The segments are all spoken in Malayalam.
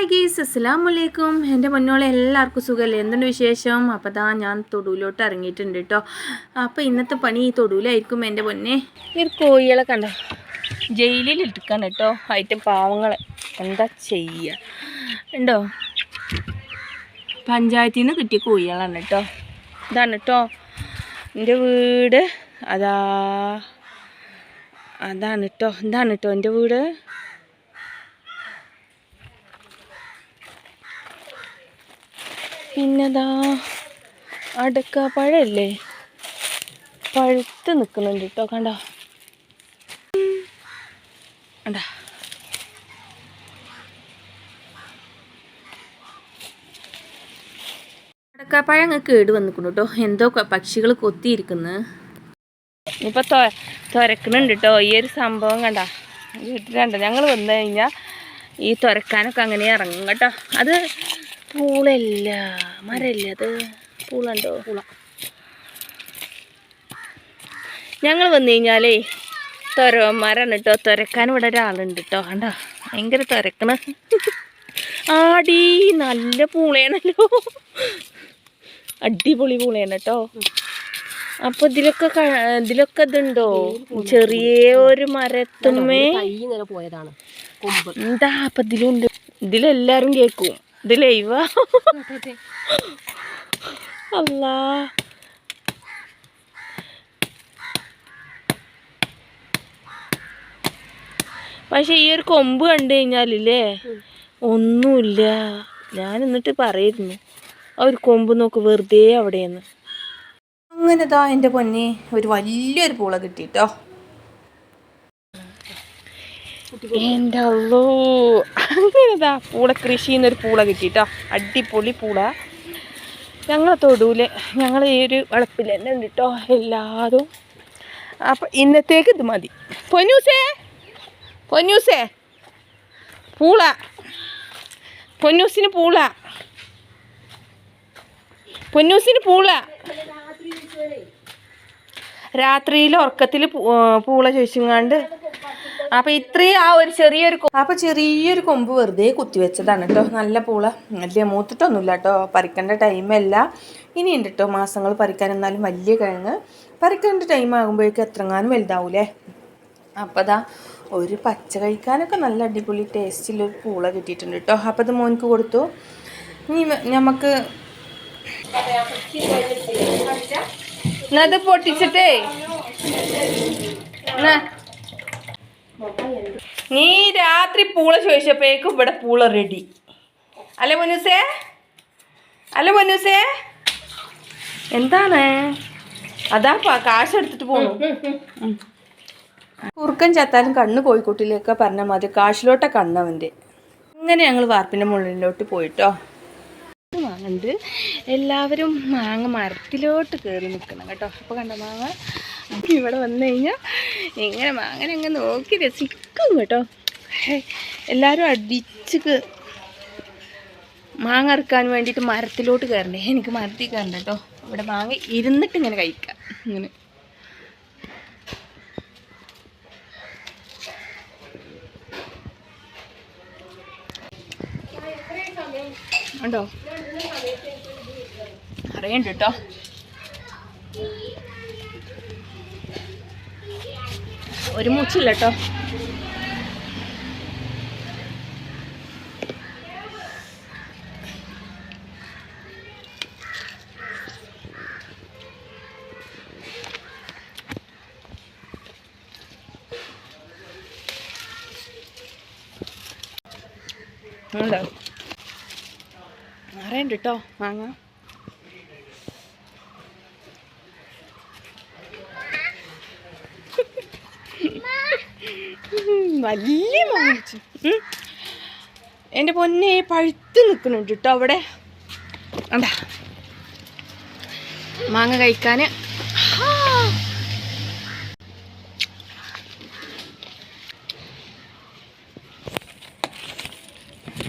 ഹായ് ഗീസ് അസ്സാം വലൈക്കും എന്റെ മുന്നോളെ എല്ലാവർക്കും സുഖമല്ലേ? എന്തുണ്ട് വിശേഷം? അപ്പോൾ താ ഞാൻ തൊടുവിലോട്ട് ഇറങ്ങിയിട്ടുണ്ട് കേട്ടോ അപ്പോൾ ഇന്നത്തെ പണി ഈ തൊടുവിലായിരിക്കും എന്റെ പൊന്നെ. ഈ ഒരു കോഴികളെ കണ്ടോ. ജയിലിൽ ഇട്ടിക്കാണ് കേട്ടോ അതിന്റെ പാവങ്ങളെ. എന്താ ചെയ്യുക ഉണ്ടോ? പഞ്ചായത്തിൽ നിന്ന് കിട്ടിയ കോഴികളാണ് കേട്ടോ ഇതാണ് കേട്ടോ എന്റെ വീട്. അതാ അതാണ് കേട്ടോ ഇതാണ് കേട്ടോ എന്റെ വീട്. പിന്നെതാ അടക്കാപ്പഴല്ലേ പഴുത്ത് നിൽക്കുന്നുണ്ട് കേട്ടോ കണ്ട? കണ്ടാ? കേട് വന്നിക്കുന്നു കേട്ടോ എന്തോ പക്ഷികൾ കൊത്തിയിരിക്കുന്നു. ഇപ്പൊ തൊ തുരക്കുന്നുണ്ട് കേട്ടോ ഈ ഒരു സംഭവം കണ്ട. വീട്ടിലുണ്ട് ഞങ്ങൾ വന്നു കഴിഞ്ഞാ ഈ തുരക്കാനൊക്കെ അങ്ങനെ ഇറങ്ങും കേട്ടോ. അത് പൂളല്ല മരല്ല അത് പൂളുണ്ടോ? പൂള. ഞങ്ങൾ വന്നു കഴിഞ്ഞാലേ തുരവന്മാരാണ് കേട്ടോ തുരക്കാൻ ഇവിടെ ഒരാളുണ്ട് കേട്ടോ കണ്ടോ ഭയങ്കര തുരക്കണ. ആടി നല്ല പൂളയാണല്ലോ. അടിപൊളി പൂളയാണ് കേട്ടോ അപ്പൊ ഇതിലൊക്കെ ഇതിലൊക്കെ ഇതുണ്ടോ? ചെറിയ ഒരു മരത്തുമ്മേ. പോയതാണ്. എന്താ അപ്പൊ ഇതിലുണ്ട്? ഇതിലെല്ലാരും കേക്കും ഇത് ലൈവാ അല്ലാ. പക്ഷെ ഈ ഒരു കൊമ്പ് കണ്ടു കഴിഞ്ഞാലില്ലേ? ഒന്നുമില്ല. ഞാൻ എന്നിട്ട് പറയുന്നു. ആ ഒരു കൊമ്പ് നോക്ക് വെറുതെ അവിടെയെന്ന് അങ്ങനെ ദാ എന്റെ പൊന്നെ ഒരു വലിയൊരു പൂള കിട്ടിട്ടോ. എന്റെ അല്ലോ അങ്ങനെതാ പൂള കൃഷി എന്നൊരു പൂള കിട്ടിയിട്ടോ അടിപൊളി പൂള. ഞങ്ങളെ തൊടൂൽ ഞങ്ങൾ ഈ ഒരു വളപ്പിൽ തന്നെ ഉണ്ട് കേട്ടോ എല്ലാതും. അപ്പം ഇന്നത്തേക്ക് ഇത് മതി. പൊന്നൂസേ? പൊന്നൂസേ? പൂള. പൊന്നൂസിന് പൂള. പൊന്നൂസിന് പൂള. രാത്രിയിൽ ഉറക്കത്തിൽ പൂള ചോദിച്ചങ്ങാണ്ട് അപ്പൊ ഇത്രയും ആ ഒരു ചെറിയൊരു അപ്പൊ ചെറിയൊരു കൊമ്പ് വെറുതെ കുത്തിവെച്ചതാണ് കേട്ടോ. നല്ല പൂള. വലിയ മൂത്തിട്ടൊന്നുമില്ല കേട്ടോ. പറിക്കേണ്ട ടൈമല്ല ഇനിയുണ്ട് കേട്ടോ മാസങ്ങൾ പറിക്കാൻ. എന്നാലും വലിയ കിഴങ്ങ് പറിക്കേണ്ട ടൈം ആകുമ്പോഴേക്കും എത്രങ്ങാനും വലുതാവൂലേ? അപ്പോൾ അതാ ഒരു പച്ച കഴിക്കാനൊക്കെ നല്ല അടിപൊളി ടേസ്റ്റിലൊരു പൂള കിട്ടിയിട്ടുണ്ട് കേട്ടോ. അപ്പോൾ അത് മോനിക്ക് കൊടുത്തു. ഇനി നമുക്ക് അത് പൊട്ടിച്ചിട്ടേ. നീ രാത്രി പൂള ചോദിച്ചപ്പോഴേക്കും ഇവിടെ പൂള റെഡി അല്ലേ മനുസേ അല്ലേ മനുസേ എന്താണ്? അതാ കാശ് എടുത്തിട്ട് പോണു. കുറുക്കൻ ചത്താലും കണ്ണ് കോഴിക്കോട്ടിലേക്ക് പറഞ്ഞാൽ മതി കാശിലോട്ട കണ്ണവന്റെ. അങ്ങനെ ഞങ്ങൾ വാർപ്പിന്റെ മുകളിലോട്ട് പോയിട്ടോ. മാങ്ങുണ്ട്. എല്ലാവരും മാങ്ങ മരത്തിലോട്ട് കയറി നിൽക്കണം കേട്ടോ. അപ്പോൾ കണ്ട മാങ്ങ? ഇവിടെ വന്നു കഴിഞ്ഞാൽ എങ്ങനെ മാങ്ങനെ അങ്ങ് നോക്കി രസിക്കും കേട്ടോ. എല്ലാവരും അടിച്ച് മാങ്ങ ഇറക്കാൻ വേണ്ടിയിട്ട് മരത്തിലോട്ട് കയറണ്ടേ? എനിക്ക് മരത്തിൽ കയറണ്ട കേട്ടോ. ഇവിടെ മാങ്ങ ഇരുന്നിട്ട് ഇങ്ങനെ കഴിക്കാം. ഇങ്ങനെ. ഉണ്ടോ? അറിയണ്ട കേട്ടോ. ഒരു മൂച്ചില്ല കേട്ടോ ഉണ്ടോ? അറിയണ്ട കേട്ടോ മാങ്ങ. വലിയ മാങ്ങ വെച്ചു. എന്റെ പൊന്നെ പഴുത്ത് നിൽക്കുന്നുണ്ട് കേട്ടോ അവിടെ. അണ്ടാ മാങ്ങ കഴിക്കാൻ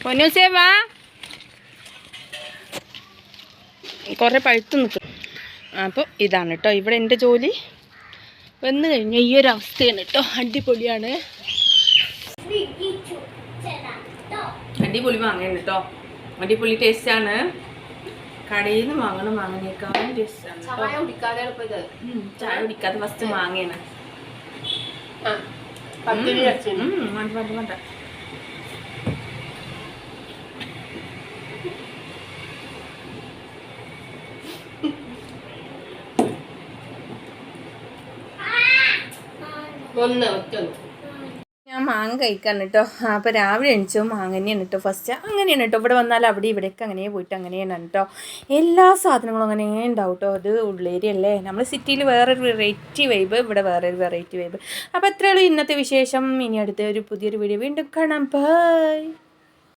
പൊന്നൂസേ വാ കുറേ പഴുത്ത് നിൽക്കും അപ്പോൾ ഇതാണ് കേട്ടോ ഇവിടെ എന്റെ ജോലി. വന്നു കഴിഞ്ഞാൽ ഈ ഒരു അവസ്ഥയാണ് കേട്ടോ. അടിപൊളിയാണ്. അടിപൊളി മാങ്ങയാണ് കേട്ടോ അടിപൊളി ആണ്. കടയിൽ നിന്ന് വാങ്ങണ മാങ്ങനേക്കാളും ടേസ്റ്റ് കേട്ടോ ചായ കുടിക്കാതെ ഫസ്റ്റ് മാങ്ങയാണ്. വേണ്ട വേണ്ട വേണ്ട. ഒന്ന് ഞാൻ മാങ്ങ കഴിക്കാൻ കേട്ടോ. അപ്പോൾ രാവിലെ എണിച്ചു മാങ്ങ തന്നെയാണ് കേട്ടോ ഫസ്റ്റ് അങ്ങനെയാണ് കേട്ടോ. ഇവിടെ വന്നാൽ അവിടെ ഇവിടെയൊക്കെ അങ്ങനെ പോയിട്ട് അങ്ങനെയാണ് കേട്ടോ. എല്ലാ സാധനങ്ങളും അങ്ങനെ ഉണ്ടാവും കേട്ടോ. അത് ഉള്ളേരി അല്ലേ നമ്മൾ സിറ്റിയിൽ വേറൊരു വെറൈറ്റി വൈബ് ഇവിടെ വേറൊരു വെറൈറ്റി വൈബ് അപ്പോൾ അത്രയുള്ളൂ ഇന്നത്തെ വിശേഷം. ഇനി അടുത്ത ഒരു പുതിയൊരു വീഡിയോ വീണ്ടും കാണാം. ബൈ